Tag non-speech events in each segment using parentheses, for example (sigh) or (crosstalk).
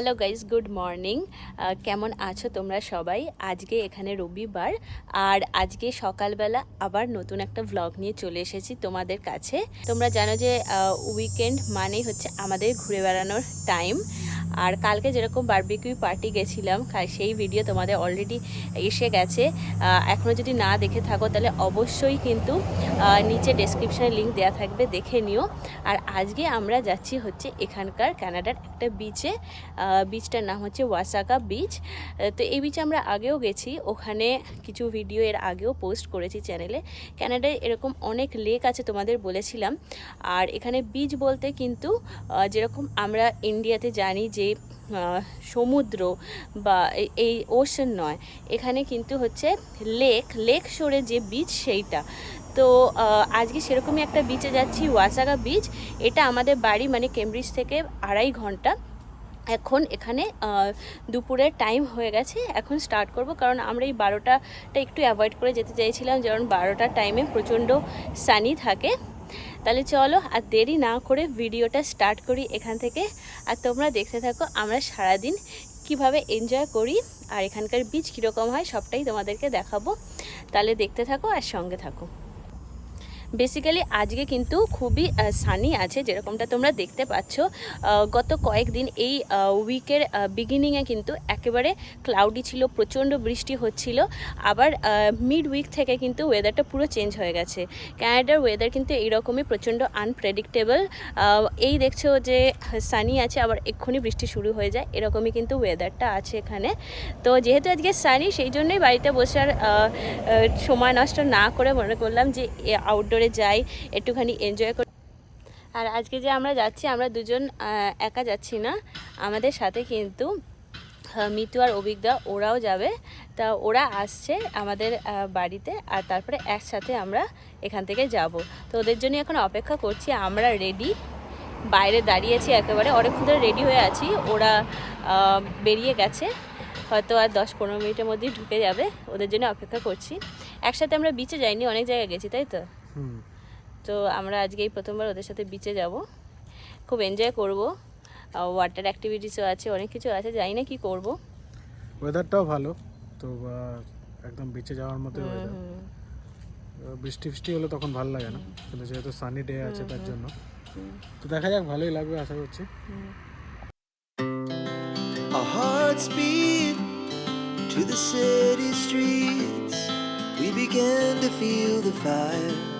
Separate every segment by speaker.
Speaker 1: Hello guys good morning কেমন আছো তোমরা সবাই? আজকে এখানে রবিবার। আর আজকে সকালবেলা আবার নতুন একটা ভ্লগ নিয়ে চলে এসেছি তোমাদের কাছে। তোমরা জানো যে উইকেন্ড মানেই হচ্ছে আমাদের ঘুরে বেড়ানোর টাইম আর কালকে যেরকম বারবিকিউ পার্টি গেছিলাম সেই ভিডিও তোমাদের অলরেডি এসে গেছে। এখনও যদি না দেখে থাকো, তাহলে অবশ্যই কিন্তু নিচে ডেসক্রিপশানে লিঙ্ক দেওয়া থাকবে, দেখে নিও। আর আজকে আমরা যাচ্ছি হচ্ছে এখানকার কানাডার একটা বিচে বিচটার নাম হচ্ছে ওয়াসাকা বিচ তো এই বিচে আমরা আগেও গেছি। ওখানে কিছু ভিডিও এর আগেও পোস্ট করেছি চ্যানেলে ক্যানাডায় এরকম অনেক লেক আছে তোমাদের বলেছিলাম। আর এখানে বিচ বলতে কিন্তু যেরকম আমরা ইন্ডিয়াতে জানি যে আহ, সমুদ্র বা এই ওশন নয় এখানে কিন্তু হচ্ছে লেক লেক শোরে যে বিচ সেইটা। তো আজকে সেরকমই একটা বিচে যাচ্ছি ওয়াসাগা বিচ এটা আমাদের বাড়ি মানে কেমব্রিজ থেকে আড়াই ঘণ্টা। এখন এখানে দুপুরের টাইম হয়ে গেছে এখন স্টার্ট করব কারণ আমরা এই বারোটাটা একটু অ্যাভয়েড করে যেতে চাইছিলাম যেমন বারোটার টাইমে প্রচণ্ড সানি থাকে। তাহলে চলো আর দেরি না করে ভিডিওটা স্টার্ট করি এখান থেকে। আর তোমরা দেখতে থাকো আমরা সারাদিন কীভাবে এনজয় করি আর এখানকার বীজ কীরকম হয় সবটাই তোমাদেরকে দেখাবো। তাহলে দেখতে থাকো আর সঙ্গে থাকো। বেসিক্যালি আজকে কিন্তু খুবই সানি আছে, যেরকমটা তোমরা দেখতে পাচ্ছ। গত কয়েকদিন এই উইকের বিগিনিংয়ে কিন্তু একেবারে ক্লাউডি ছিল, প্রচণ্ড বৃষ্টি হচ্ছিল। আবার মিড উইক থেকে কিন্তু ওয়েদারটা পুরো চেঞ্জ হয়ে গেছে। ক্যানাডার ওয়েদার কিন্তু এইরকমই প্রচণ্ড আনপ্রেডিক্টেবল এই দেখছ যে সানি আছে, আবার এক্ষুনি বৃষ্টি শুরু হয়ে যায়। এরকমই কিন্তু ওয়েদারটা আছে এখানে। তো যেহেতু আজকে সানি সেই জন্যই বাড়িতে বসার সময় নষ্ট না করে মনে করলাম যে আউটডোরে যাই, একটুখানি এনজয় করি আর আজকে যে আমরা যাচ্ছি, আমরা দুজন একা যাচ্ছি না। আমাদের সাথে কিন্তু মিতু আর অভিজ্ঞা, ওরাও যাবে। তা ওরা আসছে আমাদের বাড়িতে আর তারপরে একসাথে আমরা এখান থেকে যাব। তো ওদের জন্য এখন অপেক্ষা করছি, আমরা রেডি বাইরে দাঁড়িয়েছি একেবারে, অনেকক্ষণ ধরে রেডি হয়ে আছি। ওরা বেরিয়ে গেছে। হয়তো আর দশ পনেরো মিনিটের মধ্যেই ঢুকে যাবে। ওদের জন্য অপেক্ষা করছি। একসাথে আমরা বিচে যাইনি, অনেক জায়গায় গেছি, তাই তো? তো আমরা আজকে এই প্রথমবার ওদের সাথে বিচে যাব। খুব এনজয় করব। ওয়াটার অ্যাক্টিভিটিসও আছে অনেক কিছু আছে জানি না কি করব।
Speaker 2: ওয়েদারটাও ভালো তো একদম বিচে যাওয়ার মতো ওয়েদার বৃষ্টি ফৃষ্টি হলে তখন ভালো লাগে না কিন্তু যেহেতু সানি ডে আছে তার জন্য। তো দেখা যাক ভালোই লাগবে আশা করছি।
Speaker 3: to the city streets. We began to feel the fire.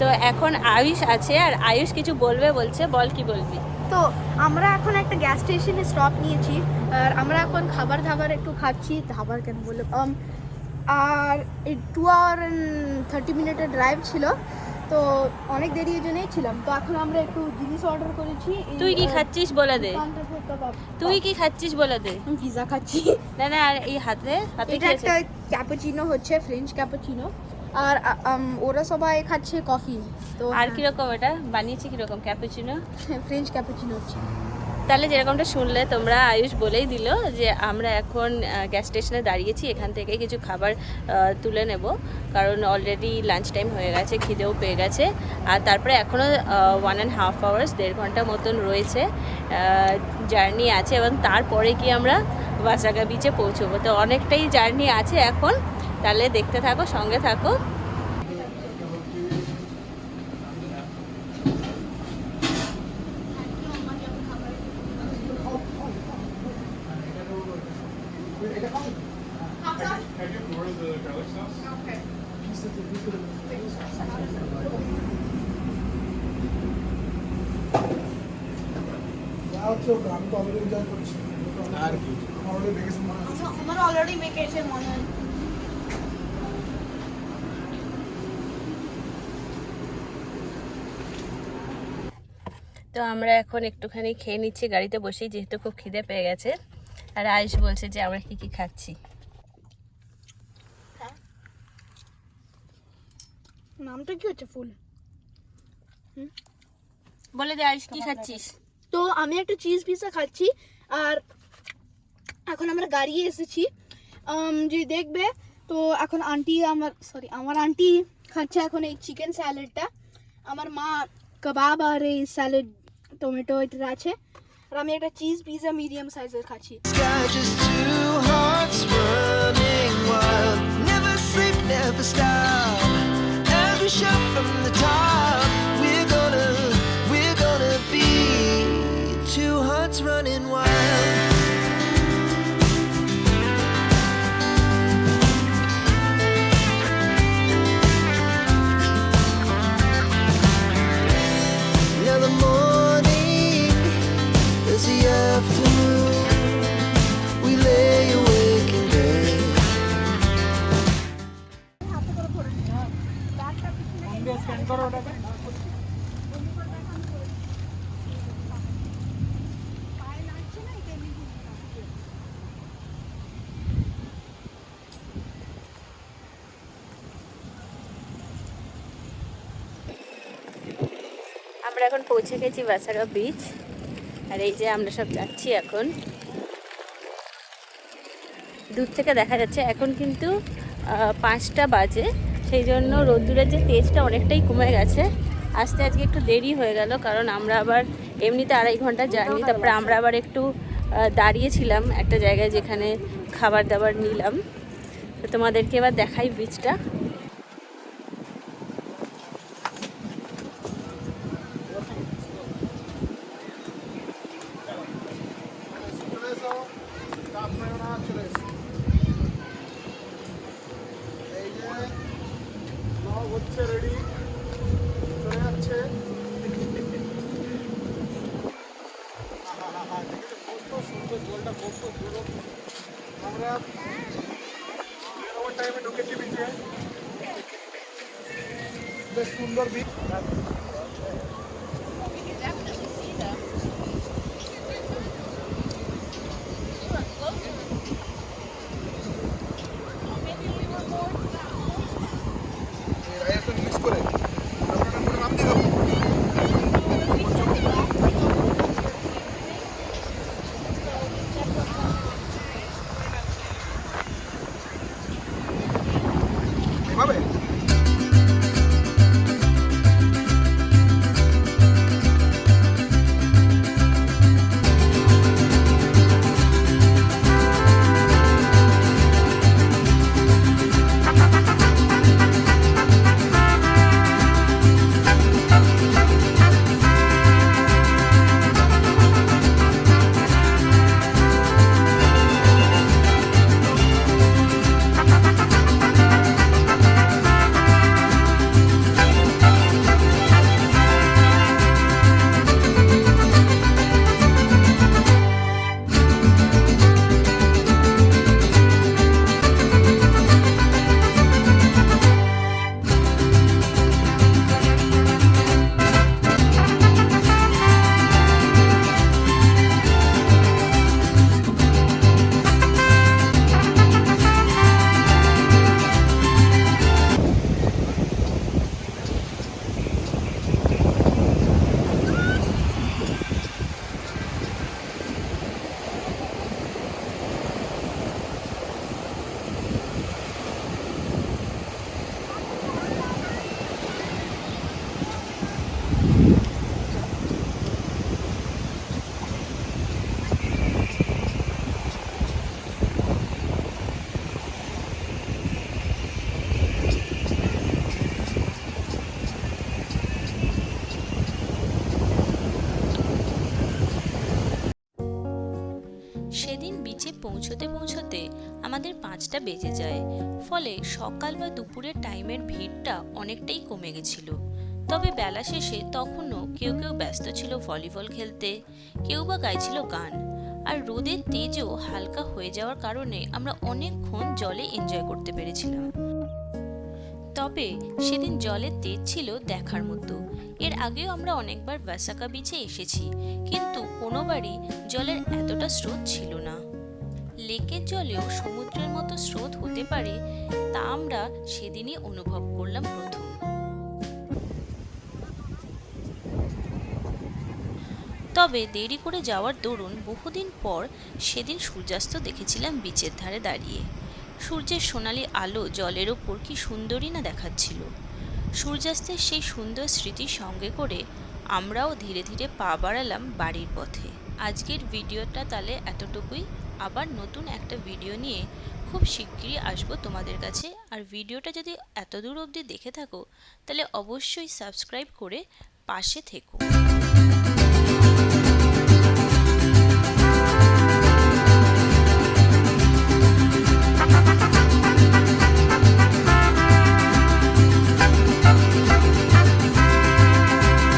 Speaker 1: তো এখন আয়ুষ আছে আর আয়ুষ কিছু বলবে বলছে বল কি বলবি?
Speaker 4: তো আমরা এখন একটা গ্যাস স্টেশনে স্টপ নিয়েছি আর আমরা এখন খাবার দাবার একটু খাচ্ছি খাবার কেন বলল um, আর এই টু আওয়ার থার্টি মিনিটের ড্রাইভ ছিল তো অনেক দেরি জন্যই ছিলাম। তো এখন আমরা একটু জিনিস অর্ডার করেছি
Speaker 1: তুই কি খাচ্ছিস বলে দে। তুই কি খাচ্ছিস বলে দে।
Speaker 4: পিজা খাচ্ছি।
Speaker 1: না না আর এই হাতে হাতে
Speaker 4: এটা একটা? ক্যাপাচিনো হচ্ছে ফ্রেঞ্চ ক্যাপাচিনো আর ওরা সবাই খাচ্ছে কফি তো
Speaker 1: আর কীরকম এটা? বানিয়েছি কীরকম? ক্যাপুচিনো? (laughs)
Speaker 4: ফ্রেঞ্চ ক্যাপাচিনো হচ্ছে।
Speaker 1: তাহলে যেরকমটা শুনলে তোমরা আয়ুষ বলেই দিল যে আমরা এখন গ্যাস স্টেশনে দাঁড়িয়েছি এখান থেকে কিছু খাবার তুলে নেব। কারণ অলরেডি লাঞ্চ টাইম হয়ে গেছে খিদেও পেয়ে গেছে। আর তারপরে এখনও ওয়ান অ্যান্ড হাফ আওয়ার্স দেড় ঘণ্টা মতন রয়েছে জার্নি আছে এবং তারপরে কি আমরা ওয়াসাগা বিচে পৌঁছবো। তো অনেকটাই জার্নি আছে এখন। তাহলে দেখতে থাকো সঙ্গে থাকো।
Speaker 2: আর কি?
Speaker 4: আমার অলরেডি মনে হয়।
Speaker 1: তো আমরা এখন একটুখানি খেয়ে নিচ্ছি গাড়িতে বসেই যেহেতু খুব খিদে পেয়ে গেছে। আর আয়ুষ বলছে যে আমরা কি কি খাচ্ছি।
Speaker 4: নামটা কি হচ্ছে ফুল?
Speaker 1: বলে দে আয়ুষ কি খাচ্ছিস?
Speaker 4: তো আমি একটা চিজ পিৎজা খাচ্ছি আর এখন আমরা গাড়ি এসেছি। যদি দেখবে তো এখন আন্টি আমার সরি আমার আন্টি খাচ্ছে এখন এই চিকেন স্যালাডটা আমার মা কাবাব আর এই স্যালাড টমেটো এটা আছে আর আমি একটা চিজ পিৎজা মিডিয়াম সাইজের খাচ্ছি
Speaker 3: Sky just two hearts running wild. Never sleep, never stop. As we shout from the
Speaker 1: আমরা এখন পৌঁছে গেছি বাসাগা বিচ আর এই যে আমরা সব যাচ্ছি এখন। দূর থেকে দেখা যাচ্ছে এখন কিন্তু পাঁচটা বাজে। সেই জন্য রোদ্দুরের যে তেজটা অনেকটাই কমে গেছে। আসতে আজকে একটু দেরি হয়ে গেল, কারণ আমরা আবার এমনিতে আড়াই ঘণ্টা জার্নি। তারপরে আমরা আবার একটু দাঁড়িয়েছিলাম একটা জায়গায় যেখানে খাবার দাবার নিলাম। তো তোমাদেরকে এবার দেখাই বিচটা
Speaker 2: চলে এসো কাপ মেরো না চলে এসো এই যে সব হচ্ছে রেডি চলে যাচ্ছে আহা, দেখেছ কত সুন্দর জলটা কত দূর আমরা বেরোবার টাইমে ঢুকেছি বিচে বেশ সুন্দর বিচ
Speaker 1: বিচে পৌঁছতে পৌঁছতে আমাদের পাঁচটা বেজে যায়। ফলে সকাল বা দুপুরের টাইমের ভিড়টা অনেকটাই কমে গেছিল। তবে বেলা শেষে তখনও কেউ কেউ ব্যস্ত ছিল ভলিবল খেলতে, কেউ বা গাইছিল গান। আর রোদের তেজও হালকা হয়ে যাওয়ার কারণে আমরা অনেকক্ষণ জলে এনজয় করতে পেরেছিলাম। তবে সেদিন জলের তেজ ছিল দেখার মতো। এর আগেও আমরা অনেকবার ওয়াসাকা বিচে এসেছি, কিন্তু কোনোবারই জলের এতটা স্রোত ছিল না। লেকের জলেও সমুদ্রের মতো স্রোত হতে পারে, তা আমরা সেদিনই অনুভব করলাম প্রথম। তবে দেরি করে যাওয়ার দরুন বহুদিন পর সেদিন সূর্যাস্ত দেখেছিলাম বিচের ধারে দাঁড়িয়ে। সূর্যের সোনালি আলো জলের ওপর কি সুন্দরই না দেখাচ্ছিল। সূর্যাস্তের সেই সুন্দর স্মৃতি সঙ্গে করে আমরাও ধীরে ধীরে পা বাড়ালাম বাড়ির পথে। আজকের ভিডিওটা তাহলে এতটুকুই। আবার নতুন একটা ভিডিও নিয়ে খুব শিগগিরই আসব তোমাদের কাছে। আর ভিডিওটা যদি এত দূর অবধি দেখে থাকো, তাহলে অবশ্যই সাবস্ক্রাইব করে পাশে থেকো।